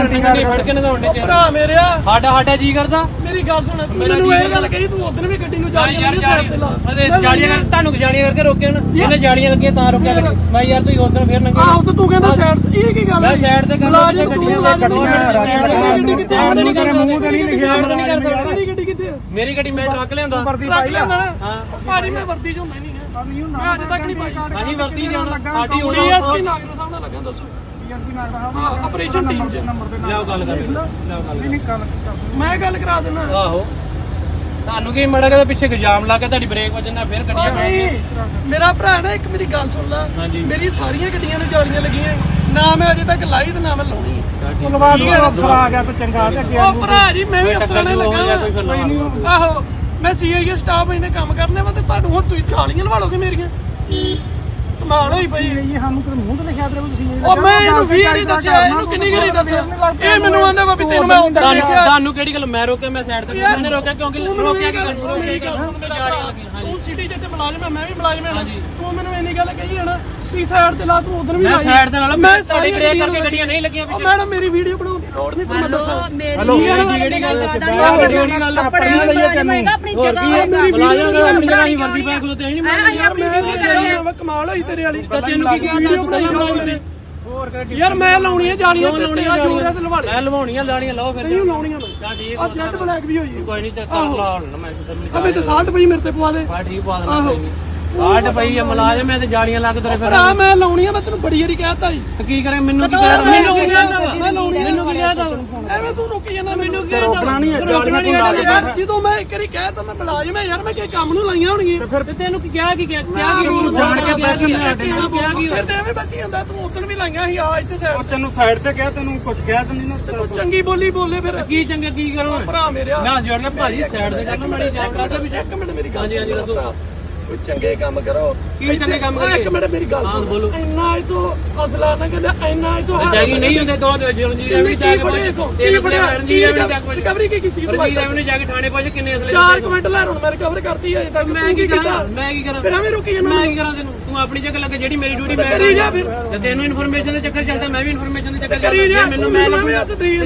ਗੱਡੀ ਨੰਗੇ ਫੜ ਕੇ ਨਗਾਉਣ ਦੇ ਭਰਾ ਮੇਰਿਆ। ਸਾਡਾ ਸਾਡਾ ਜੀ ਕਰਦਾ। ਮੇਰੀ ਗੱਲ ਸੁਣ ਤੂੰ ਮੇਰਾ ਮੈਨੂੰ ਇਹ। ਗੱਲ ਕਹੀ ਤੂੰ ਉਦੋਂ ਵੀ ਗੱਡੀ ਨੂੰ ਜਾ ਯਾਰ ਯਾਰ ਜਾੜੀ ਅਦੇ ਜਾੜੀਆਂ ਕਰ ਤੁਹਾਨੂੰ ਜਾੜੀਆਂ ਕਰਕੇ ਰੋਕਿਆ ਨਾ। ਇਹਨੇ ਜਾੜੀਆਂ ਲੱਗੀਆਂ ਤਾਂ ਰੋਕਿਆ ਲੱਗੇ ਮੈਂ ਯਾਰ ਤੁਸੀਂ ਉਧਰ ਫੇਰ ਨੰਗੇ ਆਹੋ ਤੇ ਤੂੰ ਕਹਿੰਦਾ ਸਾਈਡ ਤੇ ਇਹ ਕੀ ਗੱਲ ਮੈਂ ਸਾਈਡ ਤੇ ਕਰ ਤੂੰ ਗੱਡੀਆਂ ਗੱਡੀ ਕਿੱਥੇ ਆਉਂਦੇ ਨਹੀਂ ਕਰ ਮੂੰਹ ਤੇ ਨਹੀਂ ਲਿਖਿਆ ਮੇਰੀ ਗੱਡੀ ਕਿੱਥੇ? ਮੇਰੀ ਗੱਡੀ ਮੈਂ ਟਰੱਕ ਲਿਆਂਦਾ। ਰੱਖ ਲਿਆਂਦਾ ਹਾਂ। ਭਾਜੀ ਮੈਂ ਵਰਦੀ ਚ ਹੁੰਦਾ ਹੀ ਨਹੀਂ ਹੈ ਮੈਂ ਅੱਜ ਤੱਕ ਨਹੀਂ ਪਾਈ। ਅਸੀਂ ਵਰਤੀ ਜਾਣਾ ਸਾਡੀ ਹੋਣੀ ਡੀਐਸਪੀ ਨਾਗਰ ਸਾਹਿਬ ਨਾਲ ਲੱਗਾ ਦੱਸੋ। ਹਾਂ ਆਪਰੇਸ਼ਨ ਟੀਮ ਚ। ਲਿਆਓ ਗੱਲ ਕਰ ਲਿਆਓ ਗੱਲ ਮੈਂ ਗੱਲ ਕਰਾ ਦਿੰਦਾ। ਆਹੋ। ਤੁਹਾਨੂੰ ਕੀ ਮੜਾ ਕੇ ਪਿੱਛੇ ਇਲਜ਼ਾਮ ਲਾ ਕੇ ਤੁਹਾਡੀ ਬ੍ਰੇਕ ਵੱਜਣਾ ਫੇਰ ਉਹ ਗੱਡੀਆਂ ਨਹੀਂ ਮੇਰਾ ਭਰਾ ਨਾ ਇੱਕ ਮੇਰੀ ਗੱਲ ਸੁਣ ਲੈ। ਹਾਂਜੀ। ਮੇਰੀ ਸਾਰੀਆਂ ਗੱਡੀਆਂ ਨੂੰ ਜਾਲੀਆਂ ਲੱਗੀਆਂ ਨਾ ਮੈਂ ਅਜੇ ਤੱਕ ਲਾਈ ਤੇ ਨਾ ਮੈਂ ਲਾਉਣੀ। ਹੈ। ਧੰਨਵਾਦ ਤੋਂ ਅਫਸਰ ਆ ਗਿਆ ਤੇ ਚੰਗਾ ਤੇ ਅੱਗੇ ਉਹ ਭਰਾ ਜੀ ਮੈਂ ਵੀ ਅਫਸਰਾਂ ਨੇ ਲੱਗਾ ਜਾਂ ਕੋਈ ਫਿਰ ਲਾ ਲਓ। ਵਾਂ। ਆਹੋ ਮੈਂ ਸੀਆਈਏ ਸਟਾਫ ਇਹਨੇ ਕੰਮ ਕਰਨੇ ਵਾ ਤੇ ਤੁਹਾਨੂੰ ਹੁਣ ਤੁਸੀਂ ਜਾਲੀਆਂ ਲਵਾ ਲੋਗੇ ਮੇਰੀਆਂ। ਕਮਾਲ ਹੋਈ ਪਈ। ਇਹ ਸਾਨੂੰ ਕਿਤੇ ਮੂੰਹ ਤੇ ਲਿਖਿਆ ਤੇ ਤੁਸੀਂ ਉਹ ਮੈਂ ਇਹਨੂੰ ਵੀ ਨਹੀਂ ਦੱਸਿਆ ਇਹਨੂੰ ਕਿੰਨੀ ਗਰੀ ਦੱਸਿਆ। ਇਹ ਮੈਨੂੰ ਆਂਦਾ ਵਾ ਵੀ ਤੈਨੂੰ ਮੈਂ ਤੁਹਾਨੂੰ ਦੇਖਿਆ। ਤੁਹਾਨੂੰ ਕਿਹੜੀ ਗੱਲ ਮੈਂ ਰੋਕਿਆ ਮੈਂ ਸਾਈਡ ਤੇ ਕਿਉਂ ਰੋਕਿਆ ਕਿਉਂਕਿ ਰੋਕਿਆ ਕਿ ਤੂੰ ਸਿਟੀ ਜਿੱਥੇ ਮੁਲਾਜ਼ਮ ਹੈ ਮੈਂ ਵੀ ਮੁਲਾਜ਼ਮ ਹਾਂ ਤੂੰ ਮੈਨੂੰ ਇੰਨੀ ਗੱਲ ਕਹੀ ਹੈ ਨਾ ਵੀ ਸਾਈਡ ਤੇ ਲਾ ਤੂੰ ਉਧਰ ਵੀ ਮੈਂ ਲਾਈ। ਸਾਈਡ ਤੇ ਨਾਲ ਮੈਂ ਮੈਂ ਸਾਰੀ ਸਾਡੇ ਬ੍ਰੇਕ ਕਰਕੇ ਗੱਡੀਆਂ ਨਹੀਂ ਲੱਗੀਆਂ ਪਿੱਛੇ। ਮੈਡਮ ਮੇਰੀ ਵੀਡੀਓ ਬਣਾਉਣ ਦੀ ਲੋੜ ਨਹੀਂ ਤੁਹਾਨੂੰ ਮੈਂ ਦੱਸਾਂ। ਹਲੋ ਗੱਲ ਵੱਡੀ ਵੱਡੀ ਗੱਲ ਆਪਣੀ ਲਈਏ ਤੈਨੂੰ ਆਪਣੀ ਹੋਰ ਜਗ੍ਹਾ ਕੀ ਹੈ? ਬੁਲਾਇਆ ਗਿਆ ਆਪਣੀ ਜਗ੍ਹਾ ਹੀ ਵਰਦੀ ਪਾ ਕੇ ਤੇ ਨਹੀਂ ਅਸੀਂ ਆਪਣੀ ਡਿਊਟੀ ਕਰਾਂਗੇ ਮੈਂ ਕਮਾਲ ਹੋਈ ਤੇਰੇ ਵਾਲੀ। ਤਾਂ ਤੈਨੂੰ ਕੀ ਕਿਹਾ ਹੋਰ ਕਰ ਯਾਰ ਮੈਂ ਲਾਉਣੀ ਹੈ ਜਾਲੀਆਂ ਤੇ ਲਾਉਣੀਆਂ ਜੋਰ ਹੈ ਤੇ ਲਵਾ ਲੈ ਮੈਂ ਲਵਾਉਣੀਆਂ ਲਾਣੀਆਂ ਲਾਓ ਫਿਰ ਨਹੀਂ ਲਾਉਣੀਆਂ ਮੈਂ। ਤਾਂ ਠੀਕ ਆ ਜੈਟ ਬਲੈਕ ਵੀ ਹੋਈ। ਕੋਈ ਨਹੀਂ ਚੱਕ ਲਾ ਹੁਣ ਮੈਂ ਤੁਹਾਨੂੰ ਅਬੇ ਤੇ 60 ਪਈ ਮੇਰੇ ਤੇ ਪਵਾ ਦੇ। ਬਾ ਠੀਕ ਪਾ ਦੇਣਾ ਕੋਈ ਨਹੀਂ। ਕਾਟ ਪਈ ਆ ਮਲਾਜ਼ਮ ਐ ਤੇ ਲੱਗ ਤੇਰੇ ਫਿਰ ਭਰਾ ਮੈਂ ਲਾਉਣੀ ਆ ਮੈਂ ਤੈਨੂੰ ਬੜੀ ਵਾਰੀ ਕਹਿਤਾ ਜੀ ਕੀ ਕਰੇ ਮੈਨੂੰ ਕੀ ਕਦੋਂ ਕਹਿ ਮੈਂ ਮੈਨੂੰ ਕੀ ਲਾਉਣੀ ਆ? ਕਹਿਦਾ ਮੈਂ ਲਾਉਣੀ ਮੈਨੂੰ ਕੀ ਕਹਿਦਾ ਐਵੇਂ ਤੂੰ ਰੁਕੀ ਜਾਂਦਾ ਮੈਨੂੰ ਕੀ ਰੋਕਣਾ ਨਹੀਂ ਹੈ, ਰੋਕਣਾ ਨਹੀਂ ਜਾਲੀਆਂ ਹੈ ਯਾਰ ਜਦੋਂ ਮੈਂ ਇੱਕ ਵਾਰੀ ਕਹਿਤਾ ਮੈਂ ਮੁਲਾਜ਼ਮ ਹੈ ਯਾਰ ਮੈਂ ਕਿਸੇ ਕੰਮ ਨੂੰ ਲਾਈਆਂ ਹੋਣਗੀਆਂ ਫਿਰ ਤੇ ਤੈਨੂੰ ਕੀ ਕਿਹਾ ਕੀ ਕਿਹਾ? ਕਿਹਾ ਕੀ ਹੁਣ ਜਾਣ ਕੇ ਪੈਸੇ ਲੈ ਕਿਹਾ ਕੀ ਫਿਰ ਤੇ ਐਵੇਂ ਬਚੀ ਜਾਂਦਾ ਤੂੰ ਉਦੋਂ ਵੀ ਲਾਈਆਂ ਸੀ ਆ ਇੱਥੇ ਸਾਈਡ ਤੈਨੂੰ ਸਾਈਡ ਤੇ ਕਿਹਾ ਤੈਨੂੰ ਕੁਝ ਕਿਹਾ ਤੇ ਨਹੀਂ ਨਾ ਤੂੰ ਚੰਗੀ ਬੋਲੀ ਬੋਲੇ ਫਿਰ। ਕੀ ਚੰਗਾ ਕੀ ਕਰਾਂ? ਭਰਾ ਮੇਰਿਆ। ਮੈਂ ਜੋੜ ਕੇ ਭਾਜੀ ਸਾਈਡ ਤੇ ਕਰਨਾ ਮਾੜੀ ਜਾਣ ਕਰਦਾ ਵੀ ਇੱਕ ਮਿੰਟ ਮੇਰੀ ਗੱਲ ਹਾਂਜੀ, ਹਾਂਜੀ, ਦੱਸੋ। ਕੋਈ ਚੰਗੇ ਕੰਮ ਕਰੋ। ਕੀ ਚੰਗੇ ਕੰਮ ਓਏ, ਇੱਕ ਕਰੀਏ? ਮਿੰਟ ਮੇਰੀ ਗੱਲ ਹਾਂ, ਸੁਣ। ਬੋਲੋ। ਇੰਨਾ ਇਹ ਤੋਂ ਅਸਲਾ ਨਾ ਕਹਿੰਦਾ ਇੰਨਾ ਇਹ ਤੋਂ ਜਾਗੀ ਨਹੀਂ ਹੁੰਦੇ ਦੋ ਜਲੰਜੀਰ ਐਵੇਂ ਜਾ ਕੇ ਪਹੁੰਚ ਤਿੰਨ ਅਸਲੇ ਰਣਜੀਤ ਐਵੇਂ ਜਾ ਕੇ ਪਹੁੰਚ ਰਿਕਵਰੀ ਕੀ ਕੀਤੀ ਰਣਜੀਤ ਐਵੇਂ ਜਾ ਕੇ ਥਾਣੇ ਪਹੁੰਚ ਕਿੰਨੇ ਅਸਲੇ ਚਾਰ ਕੁਇੰਟ ਲੈ ਹੁਣ ਮੈਂ ਰਿਕਵਰ ਕਰਤੀ ਅਜੇ ਤੱਕ ਮੈਂ ਕੀ ਕਰਾਂ? ਮੈਂ ਕੀ ਕਰਾਂ? ਫਿਰ ਐਵੇਂ ਰੁਕੀ ਜਾਂਦਾ ਮੈਂ ਕੀ ਕਰਾਂ ਤੈਨੂੰ? ਤੂੰ ਆਪਣੀ ਜਗ੍ਹਾ ਲੱਗੇ ਜਿਹੜੀ ਮੇਰੀ ਡਿਊਟੀ ਮੈਂ ਕਰੀ ਜਾ ਫਿਰ। ਤੇ ਤੈਨੂੰ ਇਨਫੋਰਮੇਸ਼ਨ ਦੇ ਚੱਕਰ ਚੱਲਦਾ ਮੈਂ ਵੀ ਇਨਫੋਰਮੇਸ਼ਨ ਦੇ ਚੱਕਰ ਜਾ, ਜੇ ਮੈਨੂੰ ਮੈਂ।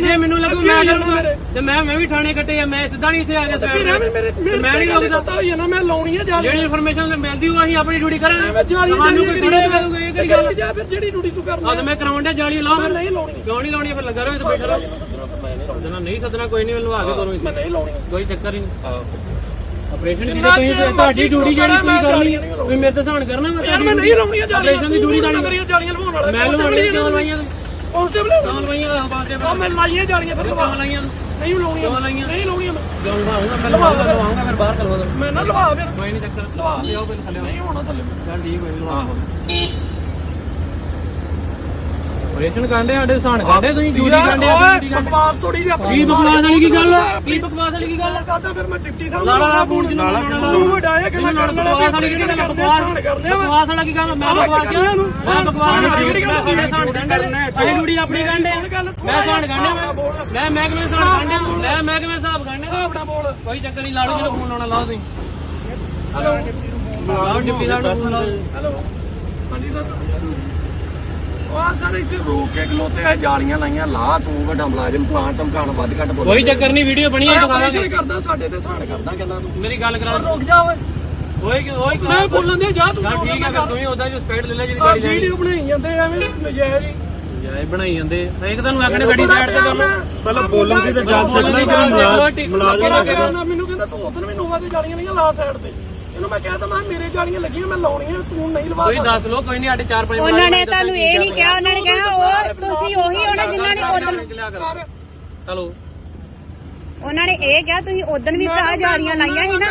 ਜੇ ਮੈਨੂੰ ਲੱਗੂ ਮੈਂ ਆ ਕਰੂੰਗਾ। ਤੇ ਮੈਂ ਮੈਂ ਵੀ ਥਾਣੇ ਕੱਟੇ ਆ ਮੈਂ ਸਿੱਧਾ ਨਹੀਂ ਇੱਥੇ ਆ ਗਿਆ ਫਿਰ ਐਵੇਂ ਮੇਰੇ ਮੈਂ ਨਹੀਂ ਰੋਕਦਾ। ਹੋਈ ਨਾ ਮੈਂ ਲਾਉਣੀ ਹੈ ਜਾ ਜਿਹੜੀ ਇਨਫੋਰਮੇਸ਼ਨ ਮਿਲਦੀ ਉਹ ਅਸੀਂ ਆਪਣੀ ਡਿਊਟੀ ਕਰਾਂਗੇ। ਤੁਹਾਨੂੰ ਕੋਈ ਥੋੜੇ ਕਰੂਗਾ ਇਹ ਕਿਹੜੀ ਗੱਲ ਜਾ ਫਿਰ ਜਿਹੜੀ ਡਿਊਟੀ ਤੂੰ ਕਰਨਾ ਆ ਤੇ ਮੈਂ ਕਰਾਉਣ ਡਿਆ ਜਾਲੀ ਲਾਓ ਫਿਰ। ਨਹੀਂ ਲਾਉਣੀ। ਕਿਉਂ ਨਹੀਂ ਲਾਉਣੀ ਫਿਰ? ਲੱਗਾ ਰਹੋ ਇੱਥੇ ਬੈਠਾ ਰਹੋ। ਜਨਾ ਨਹੀਂ ਸੱਦਣਾ ਕੋਈ ਨਹੀਂ ਮੈਨੂੰ ਆ ਕੇ ਕਰੂੰ ਮੈਂ ਨਹੀਂ ਲਾਉਣੀ। ਕੋਈ ਚੱਕਰ ਹੀ ਨਹੀਂ। ਆਪਰੇਸ਼ਨ ਦੀ ਤੁਸੀਂ ਤੁਹਾਡੀ ਡਿਊਟੀ ਜਿਹੜੀ ਤੁਸੀਂ ਕਰਨੀ ਤੁਸੀਂ ਮੇਰੇ ਤੇ ਸਹਾਨ ਕਰਨਾ ਮੈਂ ਯਾਰ ਮੈਂ ਨਹੀਂ ਲਾਉਣੀ ਜਾਲੀਆਂ ਆਪਰੇਸ਼ਨ ਦੀ ਡਿਊਟੀ ਤੁਹਾਡੀ ਮੈਂ ਲਵਾਉਣੀ ਕਿਉਂ ਲਵਾਈਆਂ? ਤੂੰ ਕਾਂਸਟੇਬਲ ਕਿਉਂ ਲਵਾਈਆਂ ਬਾਤੇ ਆ ਮੈਂ ਲਾਈਆਂ ਜਾਲੀਆਂ ਫਿਰ ਲਵਾ। ਲਾਈਆਂ? ਨਹੀਂ ਲਾਉਣੀਆਂ। ਕਿਉਂ ਲਾਈਆਂ? ਨਹੀਂ ਲਾਉਣੀਆਂ ਮੈਂ। ਕਿਉਂ ਲਵਾਉਂਗਾ ਮੈਂ ਲਵਾਉਂਗਾ ਲਵਾਉਂਗਾ ਫਿਰ। ਬਾਹਰ ਕਰਵਾ ਦੋ ਮੈਂ ਨਾ ਲਵਾ ਫਿਰ। ਕੋਈ ਨਹੀਂ ਚੱਕਰ। ਲਵਾ। ਲਿਓ ਪਹਿਲੇ ਥੱਲੇ। ਨਹੀਂ ਹੋਣਾ ਥੱਲੇ। ਚੱਲ ਠੀਕ ਹੋਈ ਲਵਾ ਆਪਰੇਸ਼ਨ ਕਾਂਡੇ ਸਾਡੇ ਸਹਾਨ ਕਾਂਡੇ ਤੁਸੀਂ? ਡਿਊਟੀ ਕਾਂਡੇ ਓਏ ਬਕਵਾਸ ਥੋੜੀ ਜਿਹੀ ਆਪਣੀ ਕੀ ਬਕਵਾਸ ਵਾਲੀ ਕੀ ਗੱਲ ਆ? ਕੀ ਬਕਵਾਸ ਵਾਲੀ ਕੀ ਗੱਲ ਆ? ਕਰਦਾ ਫਿਰ ਮੈਂ ਡਿਪਟੀ ਸਾਹਿਬ ਲਾਲਾ ਲਾ ਫੋਨ ਜਿੰਨਾ ਲਾਲਾ ਤੂੰ ਵੱਡਾ ਹੈ ਕਿ ਮੈਂ ਕਰਨ ਵਾਲਾ ਬਕਵਾਸ ਵਾਲੀ ਕਿਹੜੀ ਗੱਲ ਬਕਵਾਸ ਕਰਦੇ ਆ ਬਕਵਾਸ ਵਾਲਾ ਕੀ ਗੱਲ ਮੈਂ ਬਕਵਾਸ ਕਿਹਾ ਮੈਂ ਬਕਵਾਸ ਵਾਲੀ ਕਿਹੜੀ ਗੱਲ ਸਾਡੇ ਸਾਨ ਗੰਢੇ ਅਸੀਂ ਡਿਊਟੀ ਆਪਣੀ ਗੰਢੇ ਮੈਂ ਸਾਨ ਗੰਢੇ ਮੈਂ ਮੈਂ ਕਿਵੇਂ ਸਾਨ ਗੰਢੇ ਮੈਂ ਮੈਂ ਕਿਵੇਂ ਹਿਸਾਬ ਗੰਢੇ ਹਿਸਾਬ ਨਾਲ ਬੋਲ। ਕੋਈ ਚੱਕਰ ਨਹੀਂ ਲਾੜੂ ਜਿਹੜਾ ਫੋਨ ਲਾਉਣਾ ਲਾਓ ਤੁਸੀਂ। ਹਲੋ। ਲਾਓ। ਡਿਪਟੀ ਸਾਹਿਬ ਨੂੰ ਫੋਨ ਲਾਓ। ਹੈਲੋ। ਹਾਂਜੀ ਸਰ। ਉਹ ਸਰ ਇੱਥੇ ਰੋਕ ਕੇ ਖਲੋਤੇ ਆ ਜਾਲੀਆਂ ਲਾਈਆਂ ਲਾ ਤੂੰ ਵੱਡਾ ਮੁਲਾਜ਼ਮ ਪਲਾਂ ਧਮਕਾਣ ਵੱਧ ਘੱਟ ਬੋਲ ਕੋਈ ਚੱਕਰ ਨਹੀਂ ਵੀਡੀਓ ਬਣੀ ਹੈ ਮੈਂ ਦਿਖਾਵਾਂਗੇ ਆਪਰੇਸ਼ਨ ਕਰਦਾ ਸਾਡੇ ਤੇ ਸਾਨ ਕਰਦਾ ਗੱਲਾਂ ਤੂੰ ਮੇਰੀ ਗੱਲ ਕਰਾ ਰੁਕ ਜਾ ਓਏ। ਓਏ ਓਏ ਮੈਂ ਬੋਲਣ ਦੇ ਜਾ ਤੂੰ ਠੀਕ ਹੈ ਫਿਰ ਤੂੰ ਹੀ ਉਹਦਾ ਜੋ ਸਪੀਡ ਲੈ ਲੈ ਜਿਹੜੀ ਆ ਗਾੜੀ ਜਾਣੀ ਵੀਡੀਓ ਬਣਾਈ ਜਾਂਦੇ ਐਵੇਂ ਨਜਾਇਜ਼ ਹੀ। ਇਹ ਬਣਾਈ ਜਾਂਦੇ ਇੱਕ ਤੁਹਾਨੂੰ ਆਖਣੇ ਗੱਡੀ ਸਾਈਡ ਤੇ ਕਰ ਪਹਿਲਾਂ ਬੋਲਣ ਦੀ ਤਾਂ ਦੀ ਸਕਦਾ ਕਿ ਮੁਲਾਜ਼ਮ ਨਾਲ ਮੈਨੂੰ ਕਹਿੰਦਾ ਤੂੰ ਉਦੋਂ ਵੀ ਨੋਵਾ ਦੀ ਜਾਲੀਆਂ ਨਹੀਂ ਲਾ ਸਾਈਡ ਤੇ। ਇਹਨੂੰ ਮੈਂ ਕਹਿ ਕਿਹਾ ਮੇਰੇ ਜਾਲੀਆਂ ਲੱਗੀਆਂ ਮੈਂ ਲਾਉਣੀਆਂ ਤੂੰ ਨਹੀਂ ਲਵਾ ਕੋਈ ਦੱਸ ਲੋ ਕੋਈ ਨਹੀਂ ਸਾਡੇ 4-5 ਉਹਨਾਂ ਨੇ ਤੁਹਾਨੂੰ ਇਹ ਨਹੀਂ ਕਿਹਾ ਉਹਨਾਂ ਨੇ ਕਿਹਾ ਉਹ ਤੁਸੀਂ ਉਹੀ ਹੋਣਾ ਜਿਨ੍ਹਾਂ ਨੇ ਉਦੋਂ ਚਲੋ। ਉਹਨਾਂ ਨੇ ਇਹ ਕਿਹਾ ਤੁਸੀਂ ਉਦੋਂ ਵੀ ਭਰਾ ਜਾਲੀਆਂ ਲਾਈਆਂ ਸੀ ਨਾ।